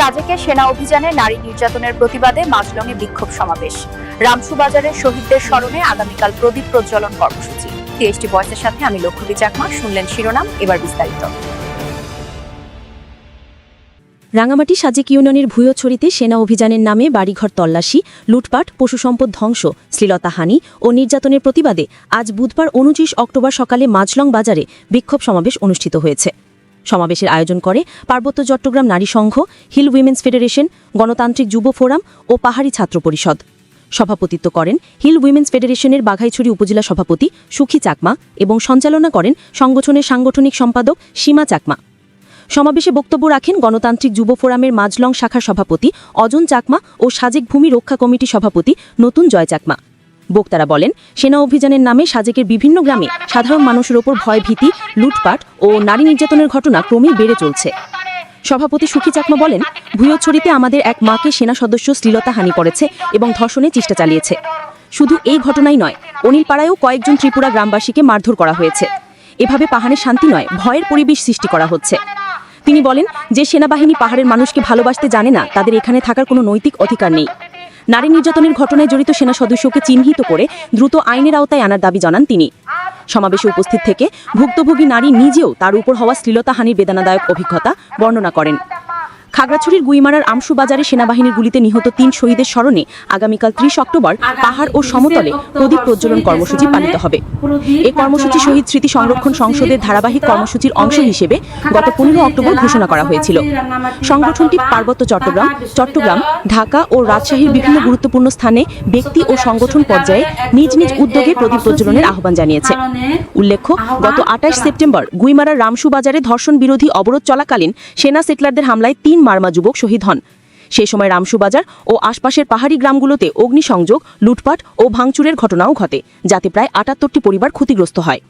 সাজেকে সেনা অভিযানে নারী নির্যাতনের প্রতিবাদে মাজলংয়ে বিক্ষোভ সমাবেশ। রামসু বাজারের শহীদদের স্মরণে আগামীকাল প্রদীপ প্রজ্বলন কর্মসূচি। টিএসটি বয়সের সাথে আমি লক্ষ্মী চাকমা, শুনলেন শিরোনাম, এবার বিস্তারিত। রাঙামাটি সাজেক ইউনিয়নের ভূয়ছড়িতে সেনা অভিযানের নামে বাড়িঘর তল্লাশি, লুটপাট, পশুসম্পদ ধ্বংস, শ্লীলতাহানি ও নির্যাতনের প্রতিবাদে আজ বুধবার উনত্রিশ অক্টোবর সকালে মাজলং বাজারে বিক্ষোভ সমাবেশ অনুষ্ঠিত হয়েছে। সমাবেশের আয়োজন করে পার্বত্য চট্টগ্রাম নারী সংঘ, হিল উইমেন্স ফেডারেশন, গণতান্ত্রিক যুব ফোরাম ও পাহাড়ি ছাত্র পরিষদ। সভাপতিত্ব করেন হিল উইমেন্স ফেডারেশনের বাঘাইছড়ি উপজেলা সভাপতি সুখী চাকমা এবং সঞ্চালনা করেন সংগঠনের সাংগঠনিক সম্পাদক সীমা চাকমা। সমাবেশে বক্তব্য রাখেন গণতান্ত্রিক যুব ফোরামের মাজলং শাখার সভাপতি অজন চাকমা ও সাজেক ভূমি রক্ষা কমিটি সভাপতি নতুন জয় চাকমা। বক্তারা বলেন, সেনা অভিযানের নামে সাজেকের বিভিন্ন গ্রামে সাধারণ মানুষের ওপর ভয় ভীতি লুটপাট ও নারী নির্যাতনের ঘটনা ক্রমেই বেড়ে চলছে। সভাপতি সুখী চাকমা বলেন ভূয়ছড়িতে আমাদের এক মাকে সেনা সদস্য শ্লীলতা হানি করেছে এবং ধর্ষণের চেষ্টা চালিয়েছে। শুধু এই ঘটনাই নয়, অনিলপাড়ায়ও কয়েকজন ত্রিপুরা গ্রামবাসীকে মারধর করা হয়েছে। এভাবে পাহাড়ে শান্তি নয়, ভয়ের পরিবেশ সৃষ্টি করা হচ্ছে। তিনি বলেন, যে সেনাবাহিনী পাহাড়ের মানুষকে ভালোবাসতে জানে না, তাদের এখানে থাকার কোনো নৈতিক অধিকার নেই। নারী নির্যাতনের ঘটনায় জড়িত সেনা সদস্যকে চিহ্নিত করে দ্রুত আইনের আওতায় আনার দাবি জানান তিনি। সমাবেশে উপস্থিত থেকে ভুক্তভোগী নারী নিজেও তার উপর হওয়া শ্লীলতাহানির বেদনাদায়ক অভিজ্ঞতা বর্ণনা করেন। খাগড়াছড়ির গুইমারার আমসু বাজারে সেনাবাহিনীর গুলিতে নিহত তিন শহীদের স্মরণে আগামীকাল ত্রিশ অক্টোবর পাহাড় ও সমতলে প্রদীপ প্রজ্বলন কর্মসূচি পালিত হবে। এই কর্মসূচি শহীদ স্মৃতি সংরক্ষণ সংসদের ধারাবাহিক কর্মসূচির অংশ হিসেবে গত পনেরো অক্টোবর ঘোষণা করা হয়েছিল। সংগঠনটি পার্বত্য চট্টগ্রাম চট্টগ্রাম, ঢাকা ও রাজশাহীর বিভিন্ন গুরুত্বপূর্ণ স্থানে ব্যক্তি ও সংগঠন পর্যায়ে নিজ নিজ উদ্যোগে প্রদীপ প্রজ্বলনের আহ্বান জানিয়েছে। উল্লেখ্য, গত আঠাশ সেপ্টেম্বর গুইমারার রামসু বাজারে ধর্ষণ বিরোধী অবরোধ চলাকালীন সেনা সেটলারদের হামলায় তিন মারমা যুবক শহীদ হন। সে সময় রামসু বাজার ও আশপাশের পাহাড়ি গ্রামগুলোতে অগ্নিসংযোগ, লুটপাট ও ভাঙচুরের ঘটনাও ঘটে, যাতে প্রায় আটাত্তরটি পরিবার ক্ষতিগ্রস্ত হয়।